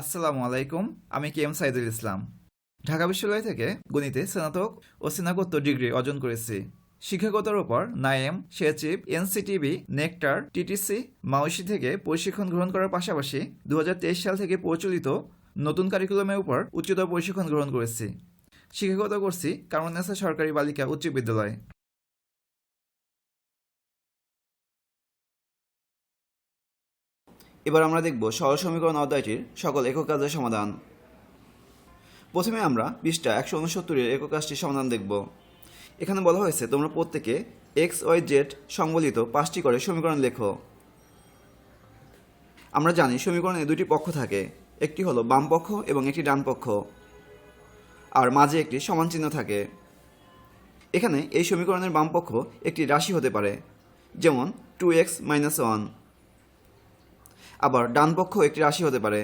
আসসালামু আলাইকুম, আমি কে এম সাইদুল ইসলাম। ঢাকা বিশ্ববিদ্যালয় থেকে গণিতে স্নাতক ও স্নাতকোত্তর ডিগ্রি অর্জন করেছি। শিক্ষকতার উপর নাইএম শেচিপ এনসিটিভি নেকটার, টিটিসি, মাউসি থেকে প্রশিক্ষণ গ্রহণ করার পাশাপাশি দু হাজার তেইশ সাল থেকে প্রচলিত নতুন কারিকুলামের উপর উচ্চতর প্রশিক্ষণ গ্রহণ করেছি। শিক্ষকতা করছি কারমানেসা সরকারি বালিকা উচ্চ বিদ্যালয়। এবার আমরা দেখব সরল সমীকরণ অধ্যায়টির সকল একক কাজের সমাধান। প্রথমে আমরা পৃষ্ঠা একশো উনসত্তরের একক কাজটির সমাধান দেখব। এখানে বলা হয়েছে, তোমরা প্রত্যেকে এক্স, ওয়াই, জেড সংবলিত পাঁচটি করে সমীকরণ লেখো। আমরা জানি সমীকরণে দুটি পক্ষ থাকে, একটি হলো বাম পক্ষ এবং একটি ডান পক্ষ, আর মাঝে একটি সমান চিহ্ন থাকে। এখানে এই সমীকরণের বাম পক্ষ একটি রাশি হতে পারে, যেমন টু এক্স মাইনাস ওয়ান আবার ডান পক্ষ একটি রাশি হতে পারে,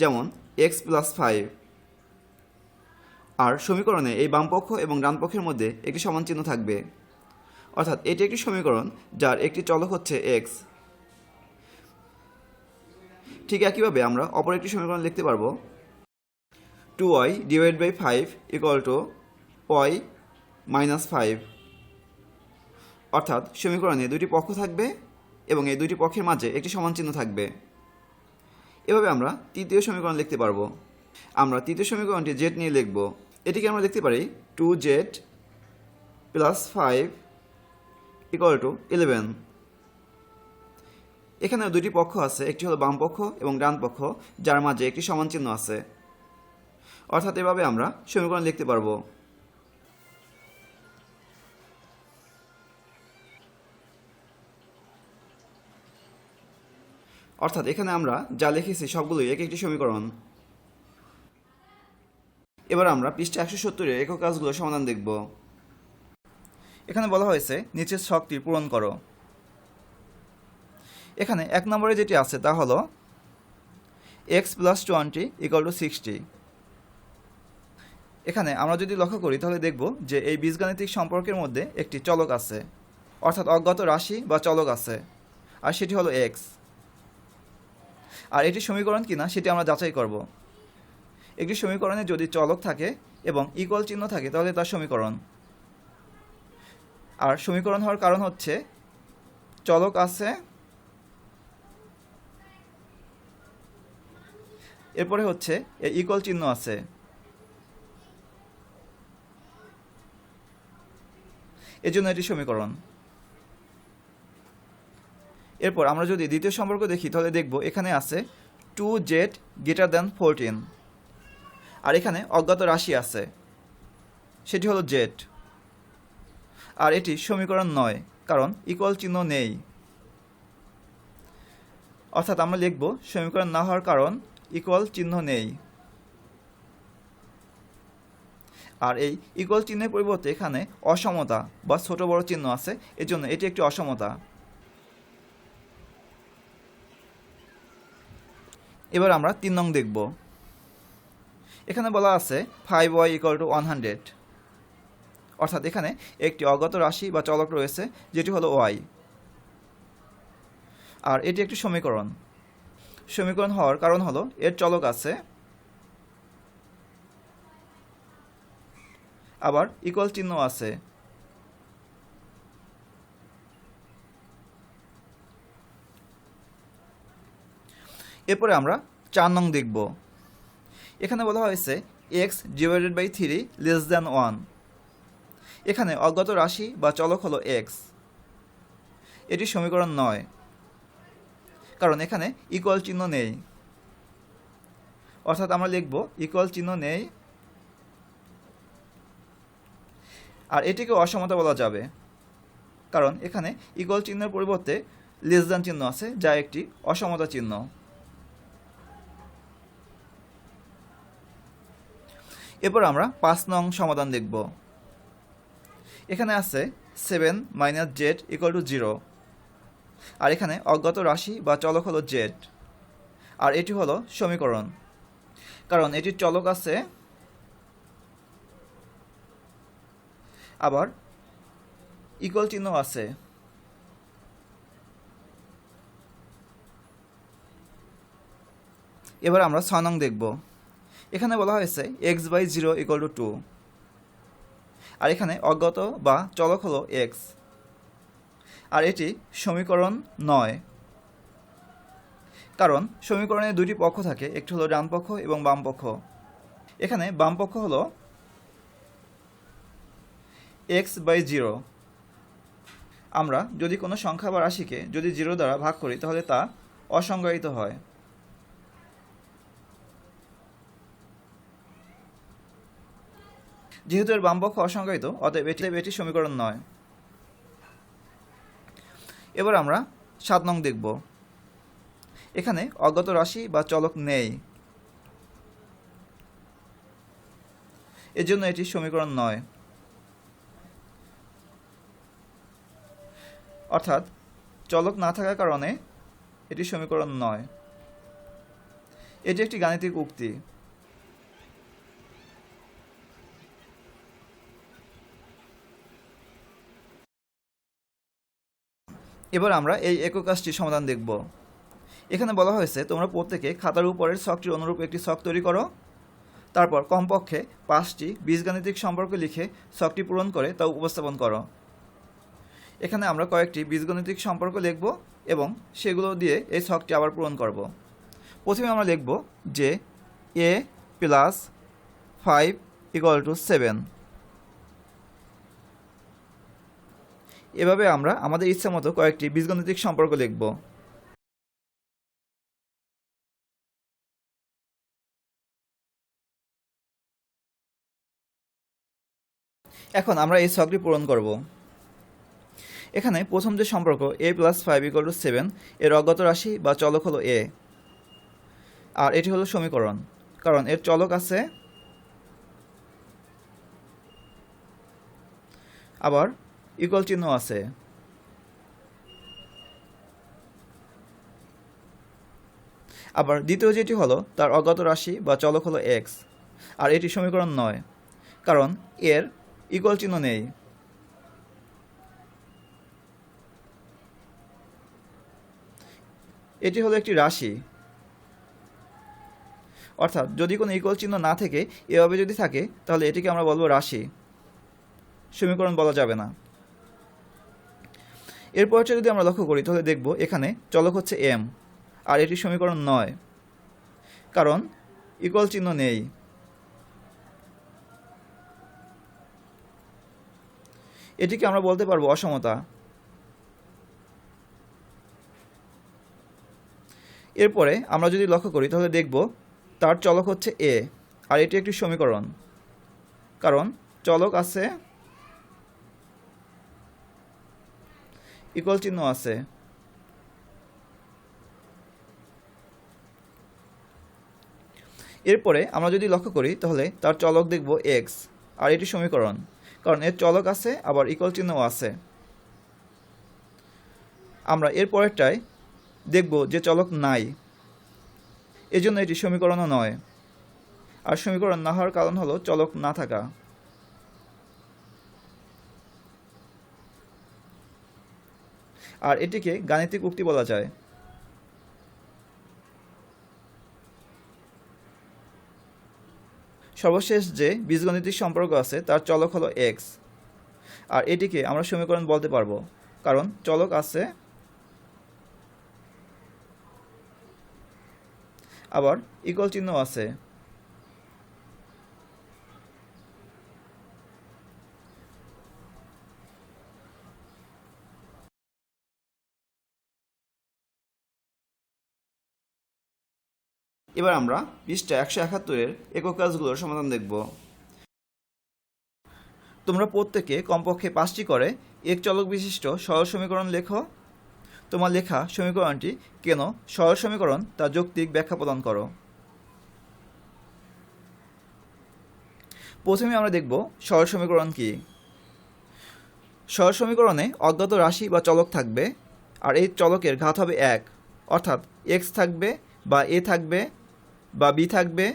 যেমন এক্স প্লাস ফাইভ আর সমীকরণে এই বাম পক্ষ এবং ডান পক্ষের মধ্যে একটি সমান চিহ্ন থাকবে। অর্থাৎ এটি একটি সমীকরণ যার একটি চলক হচ্ছে এক্স ঠিক একইভাবে আমরা অপর একটি সমীকরণ লিখতে পারব। Two Y divide by five equal to Y minus five অর্থাৎ সমীকরণে দুটি পক্ষ থাকবে এবং এই দুইটি পক্ষের মাঝে একটি সমান চিহ্ন থাকবে। এভাবে আমরা তৃতীয় সমীকরণ লিখতে পারব। আমরা তৃতীয় সমীকরণটি জেড নিয়ে লিখব। এটিকে আমরা লিখতে পারি two z plus five equal to eleven এখানে দুটি পক্ষ আছে, একটি হলো বাম পক্ষ এবং ডান পক্ষ, যার মাঝে একটি সমান চিহ্ন আছে। অর্থাৎ এভাবে আমরা সমীকরণ লিখতে পারব। অর্থাৎ এখানে আমরা যা লিখেছি সবগুলোই এক একটি সমীকরণ। এবার আমরা পৃষ্ঠা একশো সত্তরের একক কাজগুলো সমাধান দেখব। এখানে বলা হয়েছে, নিচের ছকটি পূরণ করো। এখানে এক নম্বরে যেটি আছে তা হলো x plus twenty equal to sixty এখানে আমরা যদি লক্ষ্য করি, তাহলে দেখব যে এই বীজগাণিতিক সম্পর্কের মধ্যে একটি চলক আছে। অর্থাৎ অজ্ঞাত রাশি বা চলক আছে। আর সেটি হলো এক্স আর এটি সমীকরণ কিনা সেটি আমরা যাচাই করব। একটি সমীকরণে যদি চলক থাকে এবং ইকুয়াল চিহ্ন থাকে, তাহলে তার সমীকরণ। আর সমীকরণ হওয়ার কারণ হচ্ছে, চলক আছে, এরপরে হচ্ছে ইকুয়াল চিহ্ন আছে। এজন্য এটি সমীকরণ। এরপর আমরা যদি দ্বিতীয় সম্পর্ক দেখি, তাহলে দেখব এখানে আছে two z greater than fourteen আর এখানে অজ্ঞাত রাশি আছে। সেটি হলো জেড আর এটি সমীকরণ নয়, কারণ ইকুয়াল চিহ্ন নেই। অর্থাৎ আমরা লিখব সমীকরণ না হওয়ার কারণ ইকুয়াল চিহ্ন নেই। আর এই ইকুয়াল চিহ্নের পরিবর্তে এখানে অসমতা বা ছোট বড় চিহ্ন আছে, এজন্য এটি একটি অসমতা। এবার আমরা তিন নং দেখব। এখানে বলা আছে five y equal to one hundred অর্থাৎ এখানে একটি অজ্ঞাত রাশি বা চলক রয়েছে, যেটি হলো ওয়াই আর এটি একটি সমীকরণ। সমীকরণ হওয়ার কারণ হলো এর চলক আছে। আবার ইকুয়াল চিহ্ন আছে। এরপরে আমরা চার নং দেখব। এখানে বলা হয়েছে x divided by three less than one এখানে অজ্ঞাত রাশি বা চলক হলো এক্স এটি সমীকরণ নয়, কারণ এখানে ইকুয়াল চিহ্ন নেই। অর্থাৎ আমরা লিখব ইকুয়াল চিহ্ন নেই। আর এটিকে অসমতা বলা যাবে, কারণ এখানে ইকুয়াল চিহ্নের পরিবর্তে লেস দ্যান চিহ্ন আছে, যা একটি অসমতা চিহ্ন। এরপর আমরা পাঁচ নং সমাধান দেখব। এখানে আছে seven minus z equal to zero আর এখানে অজ্ঞাত রাশি বা চলক হলো জেড আর এটি হলো সমীকরণ। কারণ এটির চলক আছে আবার ইকুয়াল চিহ্ন আছে। এবার আমরা ছয় নং দেখব। এখানে বলা হয়েছে x by zero equal to two আর এখানে অজ্ঞাত বা চলক হলো এক্স। আর এটি সমীকরণ নয়। কারণ সমীকরণে দুটি পক্ষ থাকে, একটি হলো ডান পক্ষ এবং বাম পক্ষ। এখানে বাম পক্ষ হলো এক্স বাই জিরো। আমরা যদি কোনো সংখ্যা বা রাশিকে যদি জিরো দ্বারা ভাগ করি, তাহলে তা অসংজ্ঞায়িত হয়। যেহেতু এর বামপক্ষ অসংজ্ঞায়িত, অতএব এটি এটি সমীকরণ নয়। এবার আমরা সাত নং দেখব। এখানে অজ্ঞাত রাশি বা চলক নেই। এজন্য এটি সমীকরণ নয়। অর্থাৎ চলক না থাকার কারণে এটি সমীকরণ নয়। এটি একটি গাণিতিক উক্তি। এবার আমরা এই একক কাজটির সমাধান দেখব। এখানে বলা হয়েছে, তোমরা প্রত্যেকে খাতার উপরের ছকটির অনুরূপ একটি ছক তৈরি করো। তারপর কমপক্ষে পাঁচটি বীজগাণিতিক সম্পর্ক লিখে ছকটি পূরণ করে তা উপস্থাপন করো। এখানে আমরা কয়েকটি বীজগণিতিক সম্পর্ক লিখব এবং সেগুলো দিয়ে এই ছকটি আবার পূরণ করব। প্রথমে আমরা লিখব যে a plus five equal to seven. এভাবে আমরা আমাদের ইচ্ছা মতো কয়েকটি বীজগণিতিক সম্পর্ক লিখব এখন আমরা এই ছকটি পূরণ করব। এখানে প্রথম যে সম্পর্ক a plus five equal to seven এর অজ্ঞাত রাশি বা চলক হলো এ আর এটি হলো সমীকরণ, কারণ এর চলক আছে আবার ইকুয়াল চিহ্ন আছে। আবার দ্বিতীয় যেটি হলো, তার অজ্ঞাত রাশি বা চলক হলো এক্স আর এটি সমীকরণ নয়, কারণ এর ইকুয়াল চিহ্ন নেই। এটি হলো একটি রাশি। অর্থাৎ যদি কোনো ইকুয়াল চিহ্ন না থেকে, এভাবে যদি থাকে, তাহলে এটিকে আমরা বলব রাশি। সমীকরণ বলা যাবে না। এরপরটা যদি আমরা লক্ষ্য করি, তাহলে দেখব এখানে চলক হচ্ছে এম আর এটি সমীকরণ নয়। কারণ ইকুয়াল চিহ্ন নেই। এটিকে আমরা বলতে পারব অসমতা। এরপরে আমরা যদি লক্ষ্য করি, তাহলে দেখব তার চলক হচ্ছে এ আর এটি একটি সমীকরণ। কারণ চলক আছে ইকুয়াল চিহ্ন আছে। এরপরে আমরা যদি লক্ষ্য করি, তাহলে তার চলক দেখব এক্স আর এটি সমীকরণ, কারণ এর চলক আছে, আবার ইকুয়াল চিহ্নও আছে। আমরা এর পরেরটায় দেখব যে চলক নাই, এজন্য এটি সমীকরণও নয়। আর সমীকরণ না হওয়ার কারণ হলো চলক না থাকা। আর এটিকে গাণিতিক উক্তি বলা যায়। সর্বশেষ যে বীজগণিতিক সম্পর্ক আছে, তার চলক হলো এক্স আর এটিকে আমরা সমীকরণ বলতে পারব, কারণ চলক আছে। আবার ইকুয়াল চিহ্ন আছে। এবার আমরা পৃষ্ঠা একশো একাত্তরের একক কাজগুলোর সমাধান দেখব। তোমরা প্রত্যেকে কমপক্ষে পাঁচটি করে এক চলক বিশিষ্ট সরল সমীকরণ লেখো। তোমার লেখা সমীকরণটি কেন সরল সমীকরণ তা যৌক্তিক ব্যাখ্যা প্রদান করো। প্রথমে আমরা দেখব সরল সমীকরণ কি। সরল সমীকরণে অজ্ঞাত রাশি বা চলক থাকবে, আর এই চলকের ঘাত হবে এক, অর্থাৎ এক্স থাকবে বা এ থাকবে বা বি থাকবে,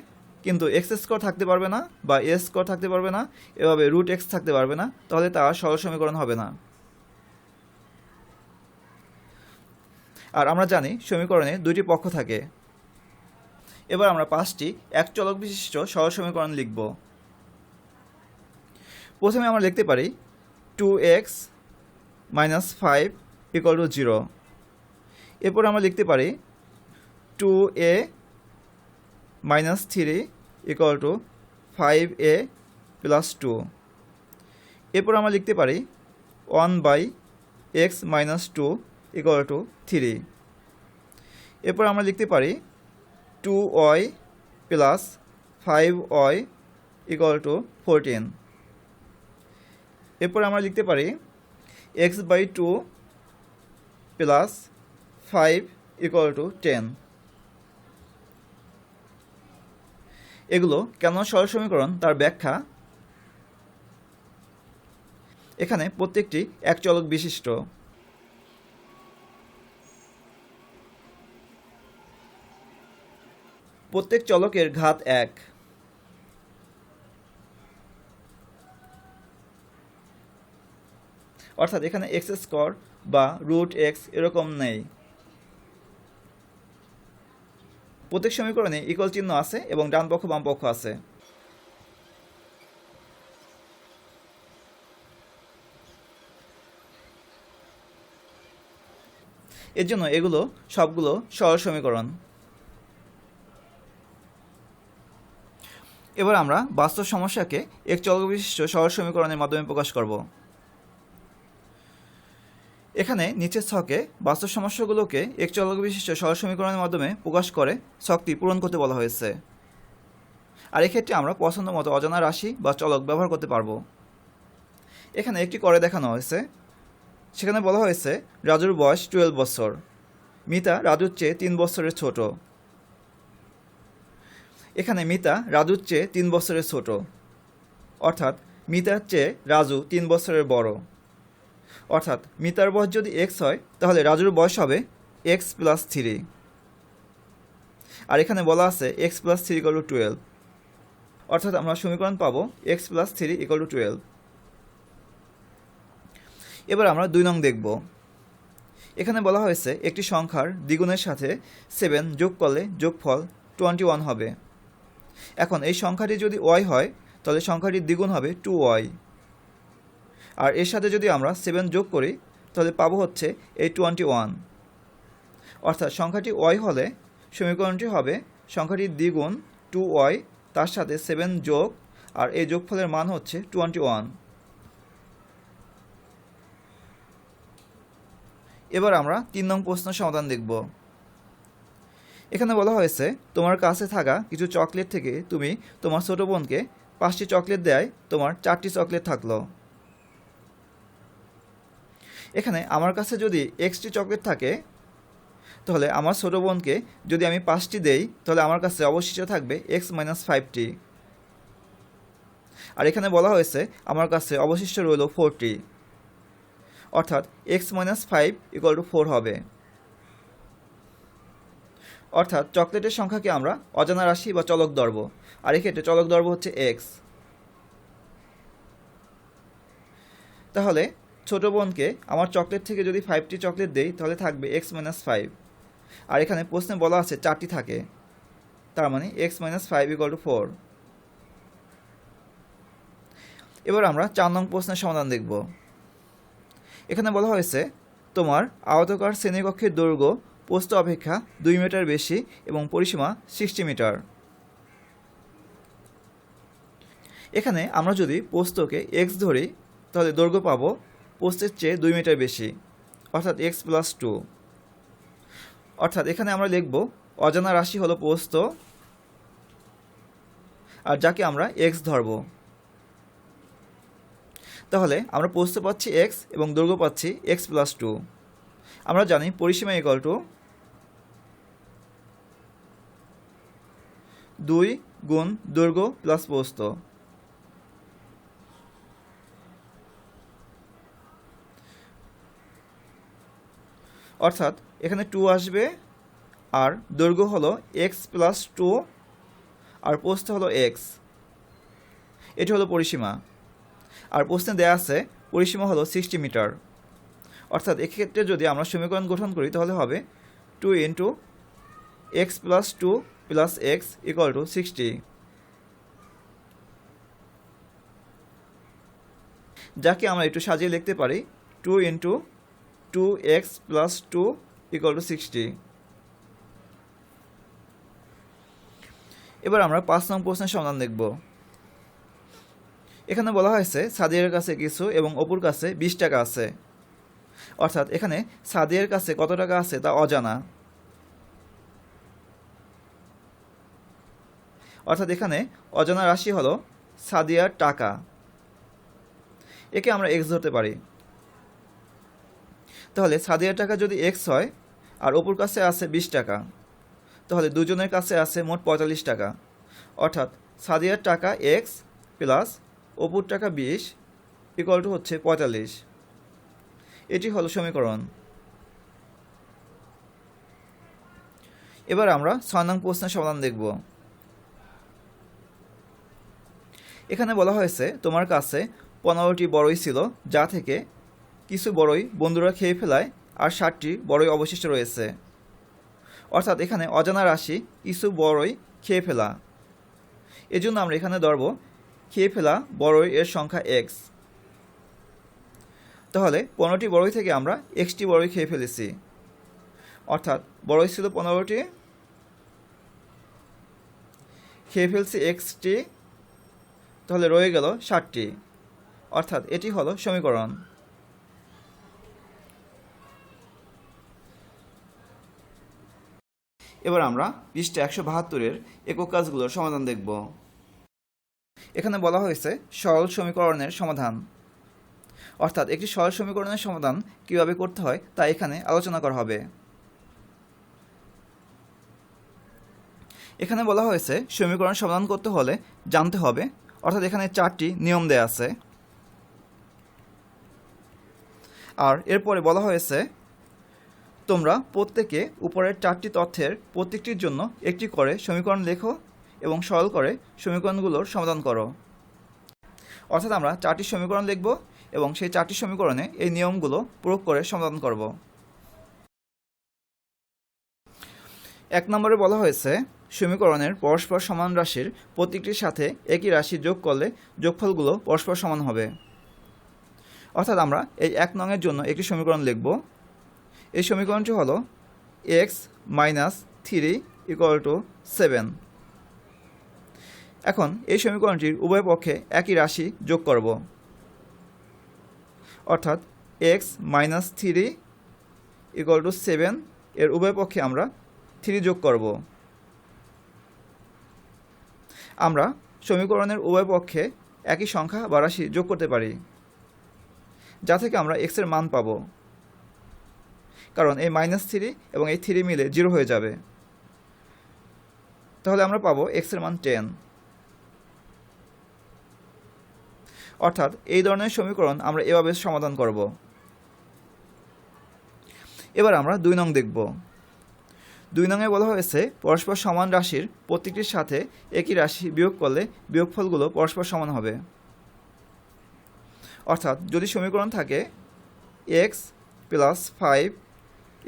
কিন্তু এক্স স্কোয়ার থাকতে পারবে না বা এ স্কোয়ার থাকতে পারবে না, এভাবে রুট এক্স থাকতে পারবে না, তাহলে তা সরল সমীকরণ হবে না। আর আমরা জানি সমীকরণে দুইটি পক্ষ থাকে। এবার আমরা পাঁচটি এক চলক বিশিষ্ট সহজ সমীকরণ লিখব। প্রথমে আমরা লিখতে পারি two x minus five equal to zero এরপর আমরা লিখতে পারি two a minus three equal to five a plus two এরপর আমরা লিখতে পারি one by x minus two equal to three এরপর আমরা লিখতে পারি two y plus five y equal to fourteen এরপর আমরা লিখতে পারি x by two plus five equal to ten এগুলো কেন সরল সমীকরণ? তার ব্যাখ্যা এখানে প্রত্যেকটি এক চলক বিশিষ্ট। প্রত্যেক চলকের ঘাত এক। অর্থাৎ এখানে এক্স স্কোয়ার বা রুট এক্স এরকম নেই। প্রত্যেক সমীকরণে ইকুয়াল চিহ্ন আছে এবং ডান পক্ষ, বাম পক্ষ আছে। এর জন্য এগুলো সবগুলো সরল সমীকরণ। এবার আমরা বাস্তব সমস্যাকে এক চলক বিশিষ্ট সহজ সমীকরণের মাধ্যমে প্রকাশ করব। এখানে নিচের ছকে বাস্তব সমস্যাগুলোকে এক চলক বিশিষ্ট সহজ সমীকরণের মাধ্যমে প্রকাশ করে ছকটি পূরণ করতে বলা হয়েছে। আর এক্ষেত্রে আমরা পছন্দ মতো অজানা রাশি বা চলক ব্যবহার করতে পারব। এখানে একটি করে দেখানো হয়েছে। সেখানে বলা হয়েছে, রাজুর বয়স টুয়েলভ বছর। মিতা রাজুর চেয়ে তিন বছরের ছোট। এখানে মিতা রাজুর চেয়ে তিন বছরের ছোট। অর্থাৎ মিতার চেয়ে রাজু তিন বছরের বড়। অর্থাৎ মিতার বয়স যদি এক্স হয়, তাহলে রাজুর বয়স হবে এক্স প্লাস থ্রি আর এখানে বলা আছে x plus three equal to twelve অর্থাৎ আমরা সমীকরণ পাবো x plus three equal to twelve এবার আমরা দুই নং দেখব। এখানে বলা হয়েছে একটি সংখ্যার দ্বিগুণের সাথে সেভেন যোগ করলে যোগফল টোয়েন্টি ওয়ান হবে। এখন এই সংখ্যাটি যদি ওয়াই হয়, তাহলে সংখ্যাটির দ্বিগুণ হবে টু ওয়াই আর এর সাথে যদি আমরা সেভেন যোগ করি, তাহলে পাবো হচ্ছে এই টোয়েন্টি ওয়ান অর্থাৎ সংখ্যাটি ওয়াই হলে সমীকরণটি হবে সংখ্যাটি দ্বিগুণ টু ওয়াই তার সাথে সেভেন যোগ, আর এই যোগফলের মান হচ্ছে টোয়েন্টি ওয়ান এবার আমরা তিন নং প্রশ্ন সমাধান দেখব। এখানে বলা হয়েছে, তোমার কাছে থাকা কিছু চকলেট থেকে তুমি তোমার ছোট বোনকে পাঁচটি চকলেট দেয় তোমার চারটি চকলেট থাকল। এখানে আমার কাছে যদি এক্সটি চকলেট থাকে, তাহলে আমার ছোটো বোনকে যদি আমি পাঁচটি দেই, তাহলে আমার কাছে অবশিষ্ট থাকবে এক্স মাইনাস ফাইভটি। আর এখানে বলা হয়েছে আমার কাছে অবশিষ্ট রইল ফোরটি। অর্থাৎ x minus five equal to four হবে। অর্থাৎ চকলেটের সংখ্যাকে আমরা অজানা রাশি বা চলক দর্ব আর এক্ষেত্রে চলক দর্ব হচ্ছে এক্স। তাহলে ছোট বোনকে আমার চকলেট থেকে যদি ফাইভটি চকলেট দেই, তাহলে থাকবে এক্স মাইনাস ফাইভ আর এখানে প্রশ্নে বলা আছে চারটি থাকে। তার মানে x minus five equal to four এবার আমরা চার নং প্রশ্নের সমাধান দেখব। এখানে বলা হয়েছে, তোমার আয়তকার শ্রেণীকক্ষের দৈর্ঘ্য পোস্ত অপেক্ষা দুই মিটার বেশি এবং পরিসীমা সিক্সটি মিটার। এখানে আমরা যদি পোস্তকে এক্স ধরি, তাহলে দৈর্ঘ্য পাবো পোস্টের চেয়ে দুই মিটার বেশি, অর্থাৎ এক্স প্লাস টু। অর্থাৎ এখানে আমরা লিখব, অজানা রাশি হলো পোস্ত, আর যাকে আমরা এক্স ধরব। তাহলে আমরা পোস্ত পাচ্ছি এক্স এবং দৈর্ঘ্য পাচ্ছি এক্স প্লাস টু। আমরা জানি পরিসীমা ইকাল টু দুই গুণ দৈর্ঘ্য প্লাস পোস্ত। অর্থাৎ এখানে টু আসবে, আর দৈর্ঘ্য হলো এক্স প্লাস টু আর পোস্ত হলো এক্স এটি হলো পরিসীমা। আর প্রশ্নে দেয়া আছে, পরিসীমা হলো সিক্সটি মিটার অর্থাৎ এক্ষেত্রে যদি আমরা সমীকরণ গঠন করি, তাহলে হবে two into x plus two plus x equal to sixty যাকে আমরা একটু সাজিয়ে লিখতে পারি two into two x plus two equal to sixty এবার আমরা পাঁচ নং প্রশ্নের সমাধান দেখব। এখানে বলা হয়েছে, সাদিয়ার কাছে কিছু এবং অপুর কাছে বিশ টাকা আছে। অর্থাৎ এখানে সাদিয়ার কাছে কত টাকা আছে তা অজানা। অর্থাৎ এখানে অজানা রাশি হলো সাদিয়ার টাকা। একে আমরা এক্স ধরতে পারি। তাহলে সাদিয়ার টাকা যদি এক্স হয়, আর অপুর কাছে আছে বিশ টাকা, তাহলে দুজনের কাছে আছে মোট পঁয়তাল্লিশ টাকা। অর্থাৎ সাদিয়ার টাকা এক্স প্লাস অপুর টাকা বিশ ইকুয়াল টু হচ্ছে পঁয়তাল্লিশ। এটি হলো সমীকরণ। এবার আমরা ছয় নং প্রশ্নের সমাধান দেখব। এখানে বলা হয়েছে, তোমার কাছে পনেরোটি বড়ই ছিল, যা থেকে কিছু বড়ই বন্ধুরা খেয়ে ফেলায় আর ষাটটি বড়ই অবশিষ্ট রয়েছে। অর্থাৎ এখানে অজানা রাশি কিছু বড়ই খেয়ে ফেলা। এজন্য আমরা এখানে ধরব, খেয়ে ফেলা বড়ই এর সংখ্যা এক্স তাহলে পনেরোটি বড়ই থেকে আমরা এক্সটি বড়ই খেয়ে ফেলেছি। অর্থাৎ বড়ই ছিল পনেরোটি, খেয়ে ফেলছি এক্সটি তাহলে রয়ে গেল ষাটটি। অর্থাৎ এটি হলো সমীকরণ। এবার আমরা পৃষ্ঠা একশো বাহাত্তরের একক কাজগুলোর সমাধান দেখব। এখানে বলা হয়েছে সরল সমীকরণের সমাধান। অর্থাৎ একটি সরল সমীকরণের সমাধান কীভাবে করতে হয় তা এখানে আলোচনা করা হবে। এখানে বলা হয়েছে সমীকরণ সমাধান করতে হলে জানতে হবে, অর্থাৎ এখানে চারটি নিয়ম দেয়া আছে। আর এরপরে বলা হয়েছে তোমরা প্রত্যেকে উপরের চারটি তথ্যের প্রত্যেকটির জন্য একটি করে সমীকরণ লেখো এবং সরল করে সমীকরণগুলোর সমাধান করো। অর্থাৎ আমরা চারটি সমীকরণ লিখব এবং সেই চারটি সমীকরণে এই নিয়মগুলো প্রয়োগ করে সমাধান করব। এক নম্বরে বলা হয়েছে, সমীকরণের পরস্পর সমান রাশির প্রত্যেকটির সাথে একই রাশি যোগ করলে যোগফলগুলো পরস্পর সমান হবে। অর্থাৎ আমরা এই এক নংয়ের জন্য একটি সমীকরণ লিখব। এই সমীকরণটি হলো x minus three equal to seven এখন এই সমীকরণটির উভয় পক্ষে একই রাশি যোগ করব। অর্থাৎ x minus three equal to seven এর উভয় পক্ষে আমরা থ্রি যোগ করব। আমরা সমীকরণের উভয় পক্ষে একই সংখ্যা বা রাশি যোগ করতে পারি, যা থেকে আমরা এক্সের মান পাব। কারণ এই মাইনাস থ্রি এবং এই থ্রি মিলে জিরো হয়ে যাবে। তাহলে আমরা পাবো এক্সের মান টেন অর্থাৎ এই ধরনের সমীকরণ আমরা এভাবে সমাধান করব। এবার আমরা দুই নং দেখব। দুই নংয়ে বলা হয়েছে, পরস্পর সমান রাশির প্রত্যেকটির সাথে একই রাশি বিয়োগ করলে বিয়োগফলগুলো পরস্পর সমান হবে। অর্থাৎ যদি সমীকরণ থাকে x plus five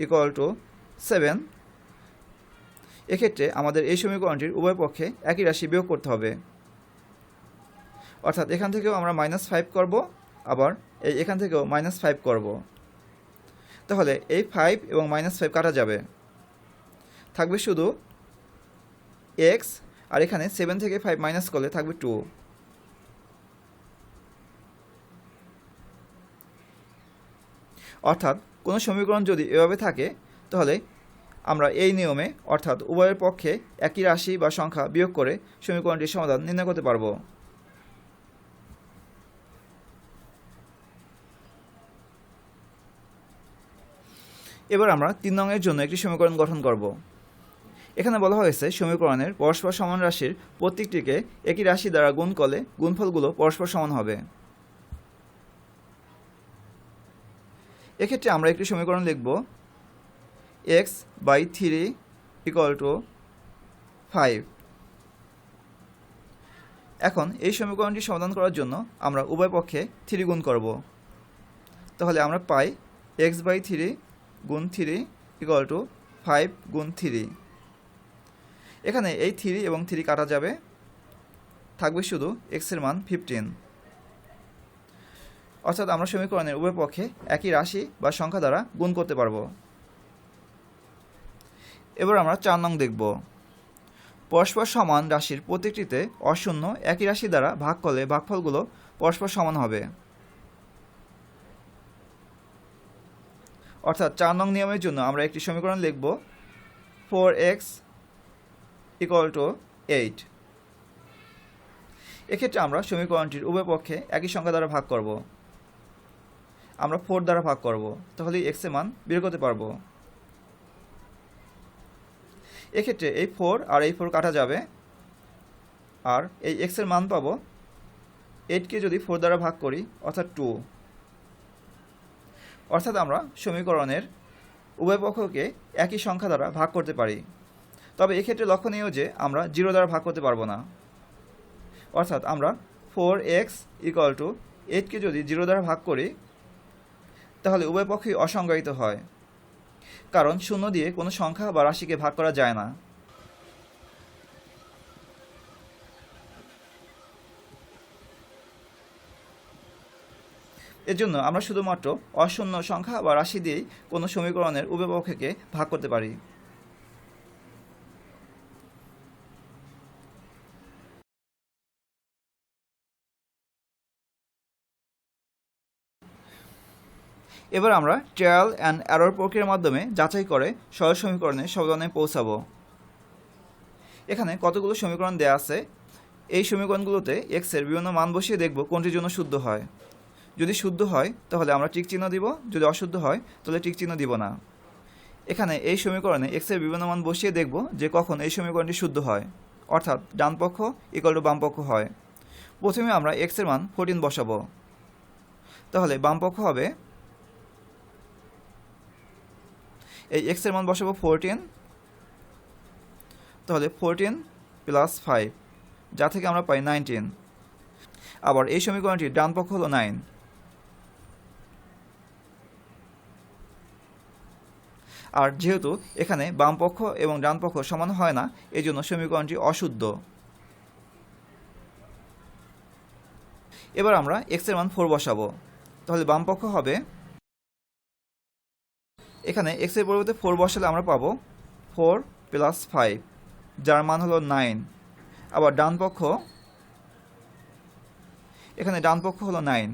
equal to seven এক্ষেত্রে আমাদের এই সমীকরণটির উভয় পক্ষে একই রাশি বিয়োগ করতে হবে। অর্থাৎ এখান থেকেও আমরা মাইনাস ফাইভ করব, আবার এই এখান থেকেও মাইনাস ফাইভ করব। তাহলে এই ফাইভ এবং মাইনাস ফাইভ কাটা যাবে। থাকবে শুধু এক্স আর এখানে সেভেন থেকে ফাইভ মাইনাস করলে থাকবে টু অর্থাৎ কোনো সমীকরণ যদি এভাবে থাকে, তাহলে আমরা এই নিয়মে, অর্থাৎ উভয়ের পক্ষে একই রাশি বা সংখ্যা বিয়োগ করে সমীকরণটির সমাধান নির্ণয় করতে পারব। এবার আমরা তিন নংয়ের জন্য একটি সমীকরণ গঠন করব। এখানে বলা হয়েছে, সমীকরণের পরস্পর সমান রাশির প্রত্যেকটিকে একই রাশি দ্বারা গুণ করলে গুণফলগুলো পরস্পর সমান হবে। এক্ষেত্রে আমরা একটি সমীকরণ লিখব x by three equal to five এখন এই সমীকরণটি সমাধান করার জন্য আমরা উভয় পক্ষে থ্রি গুণ করব। তাহলে আমরা পাই এক্স বাই থ্রি গুণ থ্রি ইকুয়াল টু ফাইভ গুণ থ্রি এখানে এই থ্রি এবং থ্রি কাটা যাবে, থাকবে শুধু এক্সের মান ফিফটিন অর্থাৎ আমরা সমীকরণের উভয় পক্ষে একই রাশি বা সংখ্যা দ্বারা গুণ করতে পারব। এবার আমরা চার নং দেখব। পরস্পর সমান রাশির প্রত্যেকটিতে অশূন্য একই রাশি দ্বারা ভাগ করলে ভাগফলগুলো পরস্পর সমান হবে। অর্থাৎ চার নং নিয়মের জন্য আমরা একটি সমীকরণ লিখব four x equal to eight. এক্ষেত্রে আমরা সমীকরণটির উভয় পক্ষে একই সংখ্যা দ্বারা ভাগ করব। আমরা ফোর দ্বারা ভাগ করব তাহলে এক্সের মান বের করতে পারব। এক্ষেত্রে এই ফোর আর এই ফোর কাটা যাবে, আর এই এক্সের মান পাবো এইটকে যদি ফোর দ্বারা ভাগ করি, অর্থাৎ টু অর্থাৎ আমরা সমীকরণের উভয় পক্ষকে একই সংখ্যা দ্বারা ভাগ করতে পারি। তবে এক্ষেত্রে লক্ষণীয় যে, আমরা জিরো দ্বারা ভাগ করতে পারব না। অর্থাৎ আমরা ফোর এক্স ইকুয়াল টু এইটকে যদি জিরো দ্বারা ভাগ করি তাহলে উভয় পক্ষই অসংজ্ঞায়িত হয়। কারণ শূন্য দিয়ে কোনো সংখ্যা বা রাশিকে ভাগ করা যায় না। এর জন্য আমরা শুধুমাত্র অশূন্য সংখ্যা বা রাশি দিয়েই কোনো সমীকরণের উভয় পক্ষকে ভাগ করতে পারি। এবার আমরা ট্রায়াল অ্যান্ড অ্যারোর প্রক্রিয়ার মাধ্যমে যাচাই করে সহজ সমীকরণে সমাধানে পৌঁছাবো। এখানে কতগুলো সমীকরণ দেয়া আছে? এই সমীকরণগুলোতে এক্সের বিভিন্ন মান বসিয়ে দেখব কোনটির জন্য শুদ্ধ হয়। যদি শুদ্ধ হয়, তাহলে আমরা টিক চিহ্ন দিব। যদি অশুদ্ধ হয়, তাহলে টিক চিহ্ন দিব না। এখানে এই সমীকরণে এক্সের বিভিন্ন মান বসিয়ে দেখব যে কখন এই সমীকরণটি শুদ্ধ হয়। অর্থাৎ ডান পক্ষ ইকুয়াল টু বাম পক্ষ হয়। প্রথমে আমরা এক্সের মান ফোরটিন বসাবো। তাহলে বাম পক্ষ হবে এই এক্সের মান বসাবো ফোরটিন তাহলে ফোরটিন প্লাস ফাইভ যা থেকে আমরা পাই নাইনটিন আবার এই সমীকরণটির ডান পক্ষ হলো নাইন আর যেহেতু এখানে বাম পক্ষ এবং ডান পক্ষ সমান হয় না এই জন্য সমীকরণটি অশুদ্ধ। এবার আমরা এক্সের মান ফোর বসাবো। তাহলে বাম পক্ষ হবে এখানে এক্সের পরিবর্তে ফোর বসালে আমরা পাবো ফোর প্লাস ফাইভ যার মান হলো নাইন আবার ডান পক্ষ, এখানে ডান পক্ষ হলো নাইন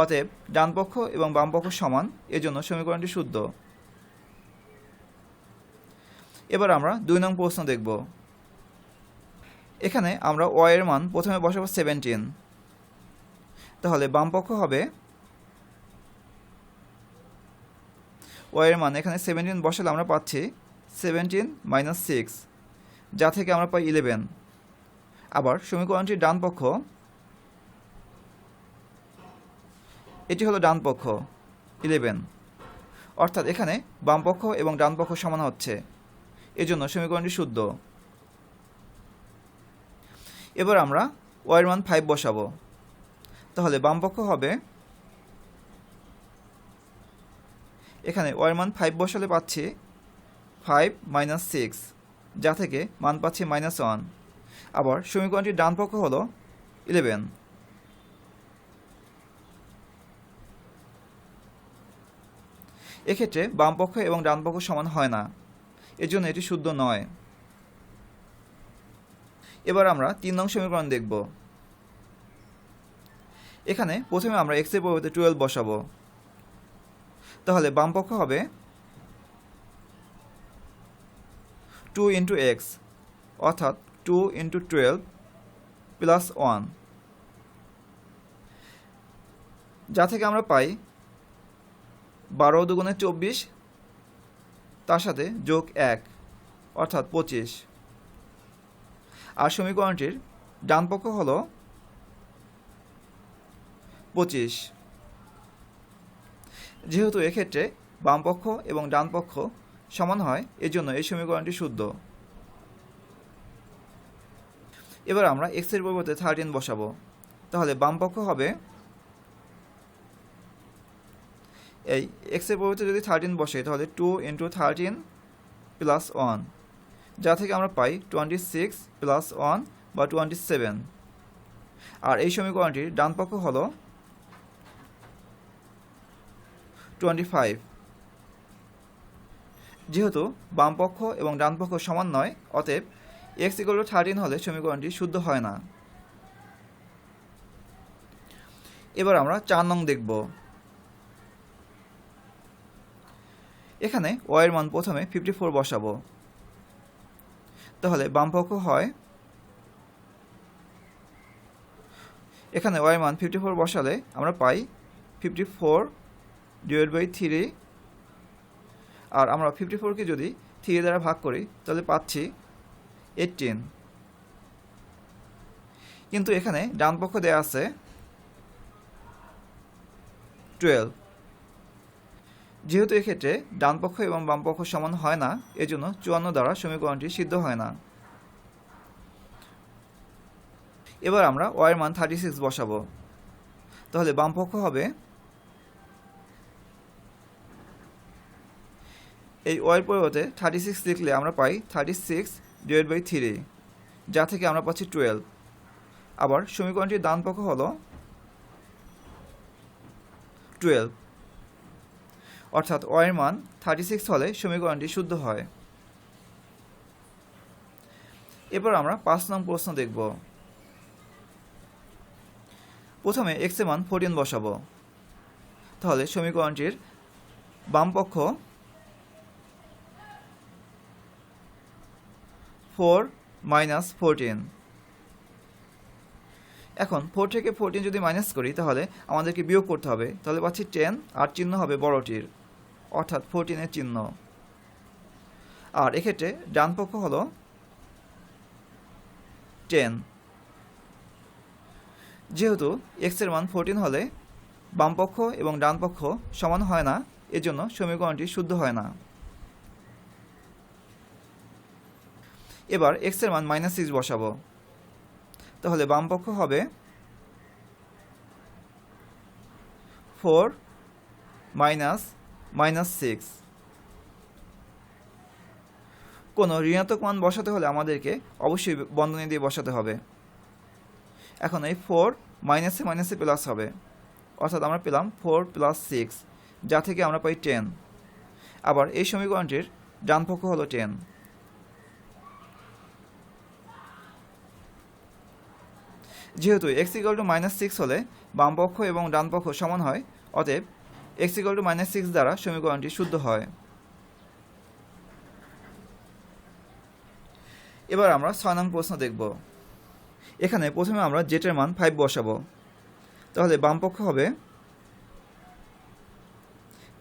অতএব ডান পক্ষ এবং বাম পক্ষ সমান, এজন্য সমীকরণটি শুদ্ধ। এবার আমরা দুই নং প্রশ্ন দেখব। এখানে আমরা ওয়াই এর মান প্রথমে বসাবো সেভেন্টিন তাহলে বাম পক্ষ হবে ওয়াই এর মান, এখানে সেভেন্টিন বসালে আমরা পাচ্ছি সেভেন্টিন মাইনাস সিক্স যা থেকে আমরা পাই ইলেভেন আবার সমীকরণটির ডান পক্ষ। এটি হলো ডান পক্ষ ইলেভেন অর্থাৎ এখানে বাম পক্ষ এবং ডান পক্ষ সমান হচ্ছে। এজন্য সমীকরণটি শুদ্ধ। এবার আমরা ওয়াইয়ের মান ফাইভ বসাবো। তাহলে বাম পক্ষ হবে এখানে ওয়ার মান ফাইভ বসালে পাচ্ছি ফাইভ মাইনাস সিক্স যা থেকে মান পাচ্ছি মাইনাস ওয়ান আবার সমীকরণটির ডান পক্ষ হলো ইলেভেন এক্ষেত্রে বামপক্ষ এবং ডানপক্ষ সমান হয় না, এজন্য এটি শুদ্ধ নয়। এবার আমরা তিন নং সমীকরণ দেখব। এখানে প্রথমে আমরা এক্সের পরিবর্তে টুয়েলভ বসাবো। তাহলে বাম পক্ষ হবে টু ইন্টু এক্স অর্থাৎ two into twelve plus one যা থেকে আমরা পাই বারো দুগুণে চব্বিশ, তার সাথে যোগ এক, অর্থাৎ পঁচিশ। আর সমীকরণটির ডান পক্ষ হল পঁচিশ। যেহেতু এক্ষেত্রে বামপক্ষ এবং ডানপক্ষ সমান হয়, এজন্য এই সমীকরণটি শুদ্ধ। এবার আমরা এক্সের পরিবর্তে থার্টিন বসাবো। তাহলে বামপক্ষ হবে এই এক্সের পরিবর্তে যদি থার্টিন বসে, তাহলে two into thirteen plus one যা থেকে আমরা পাই টোয়েন্টি সিক্স প্লাস ওয়ান বা টোয়েন্টি সেভেন আর এই সমীকরণটির ডান পক্ষ হল টোয়েন্টি ফাইভ যেহেতু বামপক্ষ এবং ডানপক্ষ সমান নয়, অতএব এক্স ইকুয়াল টু থার্টিন হলে সমীকরণটি শুদ্ধ হয় না। এবার আমরা চার নং দেখব। এখানে ওয়ের মান প্রথমে ফিফটি ফোর বসাবো। তাহলে বামপক্ষ হয় এখানে ওয়ের মান ফিফটি ফোর বসালে আমরা পাই fifty four divide by three আর আমরা ফিফটি ফোরকে যদি থ্রি দ্বারা ভাগ করি, তাহলে পাচ্ছি এইটিন কিন্তু এখানে ডান পক্ষ দেওয়া আছে টুয়েলভ যেহেতু এক্ষেত্রে ডান পক্ষ এবং বাম পক্ষ সমান হয় না, এজন্য চুয়ান্ন দ্বারা সমীকরণটি সিদ্ধ হয় না। এবার আমরা ওয়ের মান থার্টি সিক্স বসাবো। তাহলে বাম পক্ষ হবে এই ওয়ের পরিবর্তে থার্টি সিক্স লিখলে আমরা পাই thirty six divide by three যা থেকে আমরা পাচ্ছি টুয়েলভ আবার সমীকরণটির ডান পক্ষ হলো টুয়েলভ অর্থাৎ ওয়ের মান থার্টি সিক্স হলে সমীকরণটি শুদ্ধ হয়। এবার আমরা পাঁচ নং প্রশ্ন দেখব। প্রথমে এক্সের মান ফোরটিন বসাবো। তাহলে সমীকরণটির বাম ফোর মাইনাস ফোরটিন। এখন ফোর থেকে ফোরটিন যদি মাইনাস করি, তাহলে আমাদেরকে বিয়োগ করতে হবে। তাহলে পাচ্ছি টেন, আর চিহ্ন হবে বড়টির। অর্থাৎ ফোরটিনের চিহ্ন। আর এক্ষেত্রে ডান পক্ষ হলো টেন। যেহেতু এক্সের মান ফোরটিন হলে বাম পক্ষ এবং ডান পক্ষ সমান হয় না, এজন্য সমীকরণটি শুদ্ধ হয় না। এবার এক্সের মান মাইনাস সিক্স বসাবো। তাহলে বাম পক্ষ হবে ফোর মাইনাস মাইনাস সিক্স কোনো ঋণাত্মক মান বসাতে হলে আমাদেরকে অবশ্যই বন্ধনী দিয়ে বসাতে হবে। এখন এই ফোর মাইনাসে মাইনাসে প্লাস হবে। অর্থাৎ আমরা পেলাম ফোর প্লাস সিক্স যা থেকে আমরা পাই টেন আবার এই সমীকরণটির ডান পক্ষ হলো টেন যেহেতু x equal to minus six হলে বাম পক্ষ এবং ডান পক্ষ সমান হয়, অতএব x equal to minus six দ্বারা সমীকরণটি শুদ্ধ হয়। এবার আমরা ছয় নং প্রশ্ন দেখব। এখানে প্রথমে আমরা জেটের মান ফাইভ বসাবো। তাহলে বামপক্ষ হবে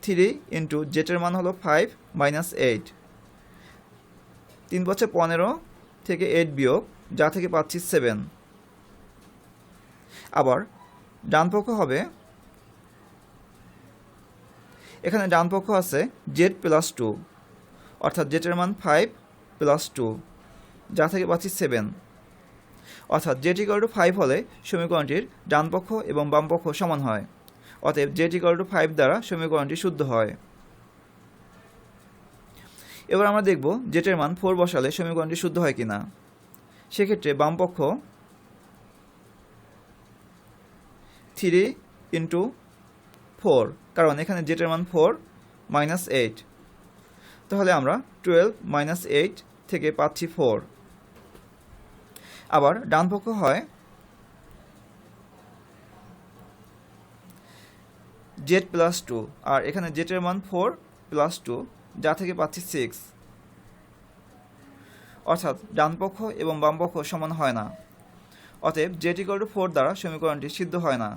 থ্রি ইন্টু জেটের মান হলো ফাইভ মাইনাস এইট তিন বছর পনেরো থেকে এইট বিয়োগ, যা থেকে পাচ্ছি সেভেন আবার ডান পক্ষ হবে, এখানে ডান পক্ষ আছে জেড প্লাস টু অর্থাৎ জেটের মান ফাইভ প্লাস টু যা থেকে পাচ্ছি সেভেন অর্থাৎ জেড ইকাল টু ফাইভ হলে সমীকরণটির ডান পক্ষ এবং বাম পক্ষ সমান হয়, অতএব জেড ইকাল টু ফাইভ দ্বারা সমীকরণটি শুদ্ধ হয়। এবার আমরা দেখব জেটের মান ফোর বসালে সমীকরণটি শুদ্ধ হয় কিনা। সেক্ষেত্রে বাম পক্ষ থ্রি ইন্টু ফোর কারণ এখানে জেটের মান ফোর মাইনাস এইট তাহলে আমরা টুয়েলভ মাইনাস এইট থেকে পাচ্ছি ফোর আবার ডান পক্ষ হয় জেড প্লাস টু আর এখানে জেটের মান ফোর প্লাস টু যা থেকে পাচ্ছি সিক্স অর্থাৎ ডান পক্ষ এবং বাম পক্ষ সমান হয় না। অতএব জেড ইকুয়াল টু ফোর দ্বারা সমীকরণটি সিদ্ধ হয় না।